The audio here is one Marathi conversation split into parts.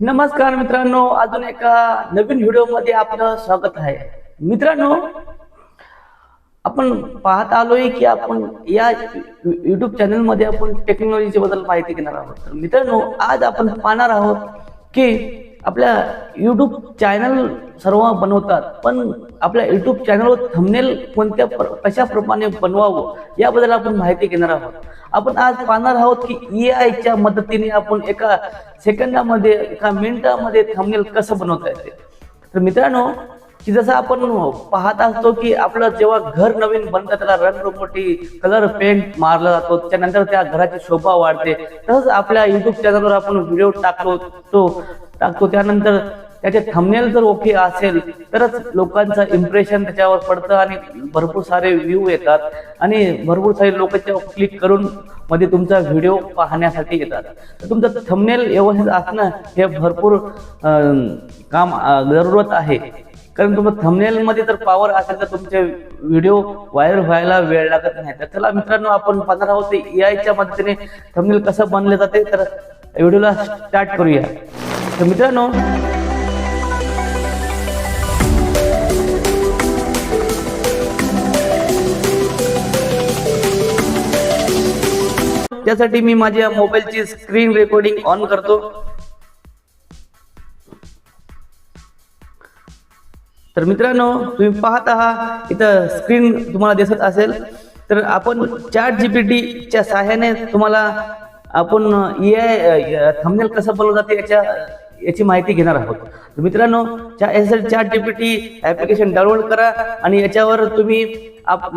नमस्कार मित्रांनो अजून एका नवीन व्हिडिओमध्ये आपलं स्वागत आहे. मित्रांनो आपण पाहत आलोय की आपण या युट्यूब चॅनलमध्ये आपण टेक्नॉलॉजी बद्दल माहिती घेणार आहोत. तर मित्रांनो आज आपण पाहणार आहोत की आपल्या युट्यूब चॅनल सर्व बनवतात पण आपल्या युट्यूब चॅनलवर थंबनेल कोणत्या कशाप्रमाणे बनवावं याबद्दल आपण माहिती घेणार आहोत. आपण आज पाहणार आहोत की ए आयच्या मदतीने आपण एका सेकंदामध्ये एका मिनिटामध्ये थंबनेल कसं बनवता येते. तर मित्रांनो की जसं आपण पाहत असतो की आपलं जेव्हा घर नवीन बनतं त्याला रंगरंगोटी कलर पेंट मारला जातो त्यानंतर त्या घराची शोभा वाढते. तसंच आपल्या युट्यूब चॅनलवर आपण व्हिडिओ टाकतो तो टाकतो. त्यानंतर त्याचे थंबनेल जर ओके असेल तरच लोकांचं इम्प्रेशन त्याच्यावर पडतं आणि भरपूर सारे व्ह्यू येतात. आणि भरपूर सारे लोक त्याच्यावर क्लिक करून मध्ये तुमचा व्हिडिओ पाहण्यासाठी येतात. तर तुमचं थंबनेल व्यवस्थित असणं हे भरपूर काम जरूरत आहे. कारण तुम्हाला thumbnail मध्ये जर पॉवर असेल तर तुमचे व्हिडिओ व्हायरल व्हायला वेळ लागत नाही. तर चला मित्रांनो आपण पाहणार आहोत ए आयच्या मदतीने थंबनेल कसं बनले जाते. तर व्हिडिओला स्टार्ट करूया. तर मित्रांनो त्यासाठी मी माझ्या मोबाईलची स्क्रीन रेकॉर्डिंग ऑन करतो. तर मित्रांनो तुम्ही पाहत आहात इथं स्क्रीन तुम्हाला दिसत असेल. तर आपण चॅट जीपीटीच्या सहाय्याने तुम्हाला आपण ए आय थंबनेल कसं बनवलं जाते याच्या याची माहिती घेणार आहोत. मित्रांनो च्या एल चॅट जीपीटी ऍप्लिकेशन डाउनलोड करा आणि याच्यावर तुम्ही आप-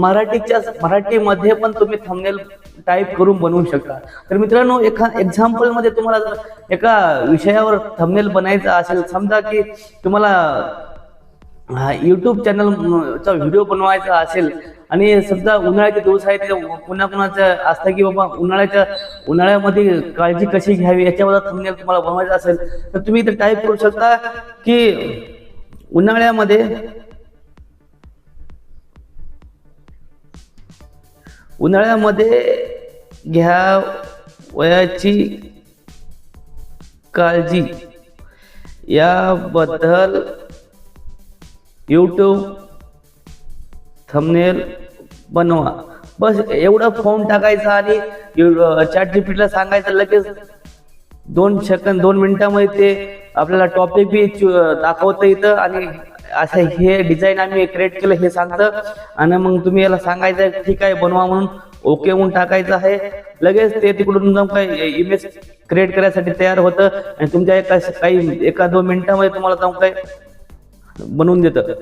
मराठीच्या मराठीमध्ये पण तुम्ही थंबनेल टाईप करून बनवू शकता. तर मित्रांनो एका एक्झाम्पलमध्ये तुम्हाला जर एका विषयावर थंबनेल बनायचं असेल समजा की तुम्हाला युट्यूब चॅनल चा व्हिडिओ बनवायचा असेल आणि समजा उन्हाळ्याचे दिवस आहेत पुन्हा कुणाचं असतं की बाबा उन्हाळ्याच्या उन्हाळ्यामध्ये काळजी कशी घ्यावी याच्यावर तुम्हाला बनवायचं असेल तर तुम्ही इथे टाईप करू शकता की उन्हाळ्यामध्ये उन्हाळ्यामध्ये घ्या वयाची काळजी. याबद्दल यूट्यूब थंबनेल बनवा. बस एवढं फॉर्म टाकायचा आणि चॅट जीपीटीला सांगायचं लगेच दोन सेकंद दोन मिनिटामध्ये ते आपल्याला टॉपिक बी दाखवतं इथं आणि असं हे डिझाईन आम्ही क्रिएट केलं हे सांगतं. आणि मग तुम्ही याला सांगायचं ठीक आहे बनवा म्हणून ओके म्हणून टाकायचं आहे. लगेच ते तिकडून जाऊन काही इमेज क्रिएट करायसाठी तयार होतं. आणि तुमच्या एका काही एका दोन मिनिटामध्ये तुम्हाला जाऊन काय बनवून देतं.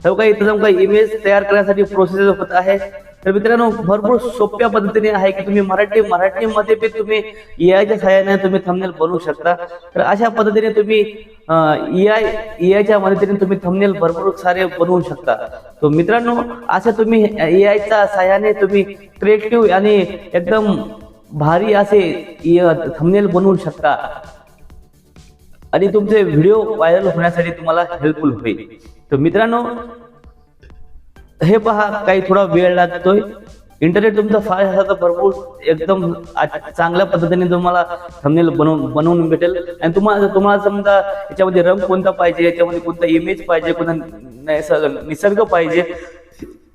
सर्व काही इथं जाऊन काही इमेज तयार करण्यासाठी प्रोसेस होत आहे. तर मित्रांनो भरपूर सोप्या पद्धतीने आहे की तुम्ही मराठी मराठीमध्ये बी तुम्ही ए आयच्या सहाय्याने तुम्ही थंबनेल बनवू शकता. तर अशा पद्धतीने तुम्ही ए आय ए आयच्या मदतीने तुम्ही थंबनेल भरपूर सारे बनवू शकता. तर मित्रांनो असं तुम्ही ए आयच्या सहाय्याने तुम्ही क्रिएटिव्ह आणि एकदम भारी असे थंबनेल बनवू शकता. आणि तुमचे व्हिडिओ व्हायरल होण्यासाठी तुम्हाला हेल्पफुल होईल. तर मित्रांनो हे पहा काही थोडा वेळ लागतोय. इंटरनेट तुमचा फास्ट असला तर भरपूर एकदम चांगल्या पद्धतीने तुम्हाला थंबनेल बनवून बनवून भेटेल. आणि तुम्हाला तुम्हाला समजा याच्यामध्ये रंग कोणता पाहिजे याच्यामध्ये कोणता इमेज पाहिजे कोणता नैसर्ग निसर्ग पाहिजे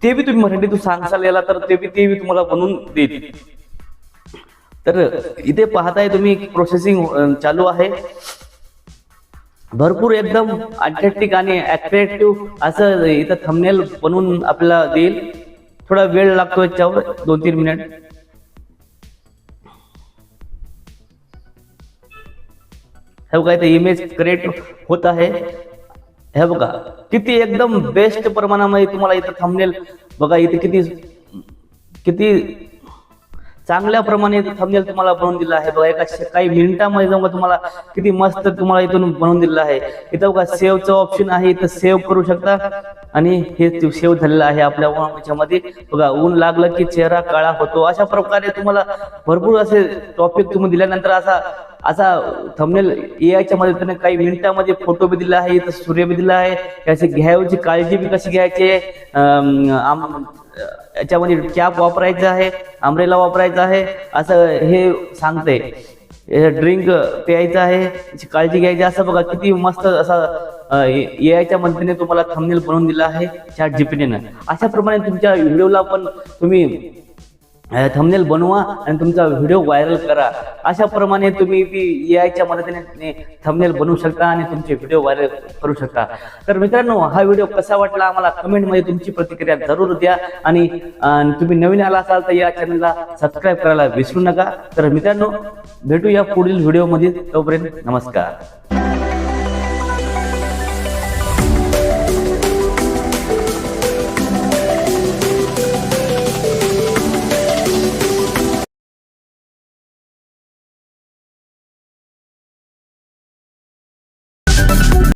ते बी तुम्ही मराठीतून सांगसाल याला तर ते बी ते बी तुम्हाला बनवून देईल. तर इथे पाहताय तुम्ही प्रोसेसिंग चालू आहे. भरपूर एकदम अट्रॅक्टिव्ह आणि अट्रॅक्टिव्ह असं इथं थंबनेल बनवून आपल्याला देईल. थोडा वेळ लागतो याच्यावर दोन तीन मिनिट हे बघा इथे इमेज क्रिएट होत आहे. हे बघा किती एकदम बेस्ट प्रमाणामध्ये तुम्हाला इथं थंबनेल बघा इथे किती किती चांगल्या प्रमाणे थंबनेल तुम्हाला बनवून दिला आहे. बघा एका काही मिनिटामध्ये जाऊन तुम्हाला किती मस्त तुम्हाला इथून बनवून दिलेलं आहे. इथं बघा सेव्हचं ऑप्शन आहे. इथं सेव्ह करू शकता. आणि हे सेव्ह झालेलं आहे आपल्या याच्यामध्ये बघा ऊन लागलं की चेहरा काळा होतो. अशा प्रकारे तुम्हाला भरपूर असे टॉपिक तुम्ही दिल्यानंतर असा असा थंबनेल ए मदतीने काही मिनिटामध्ये फोटो बी दिला आहे इथं सूर्य बी दिला आहे. त्याची घ्यायची काळजी बी कशी घ्यायची? याच्यामध्ये कॅप वापरायचं आहे आंब्रेला वापरायचं आहे असं हे सांगते ड्रिंक प्यायचं आहे काळजी घ्यायची. असं बघा किती मस्त असा एआयच्या मदतीने तुम्हाला थंबनेल बनवून दिला आहे चॅट जीपीटीनं अशा प्रमाणे तुमच्या व्हिडिओला पण तुम्ही थंबनेल बनवा आणि तुमचा व्हिडिओ व्हायरल करा. अशाप्रमाणे तुम्ही ती एआयच्या मदतीने थंबनेल बनवू शकता आणि तुमचे व्हिडिओ व्हायरल करू शकता. तर मित्रांनो हा व्हिडिओ कसा वाटला आम्हाला कमेंटमध्ये तुमची प्रतिक्रिया जरूर द्या आणि तुम्ही नवीन आला असाल तर या चॅनलला सबस्क्राईब करायला विसरू नका. तर मित्रांनो भेटूया पुढील व्हिडिओमध्ये तोपर्यंत नमस्कार.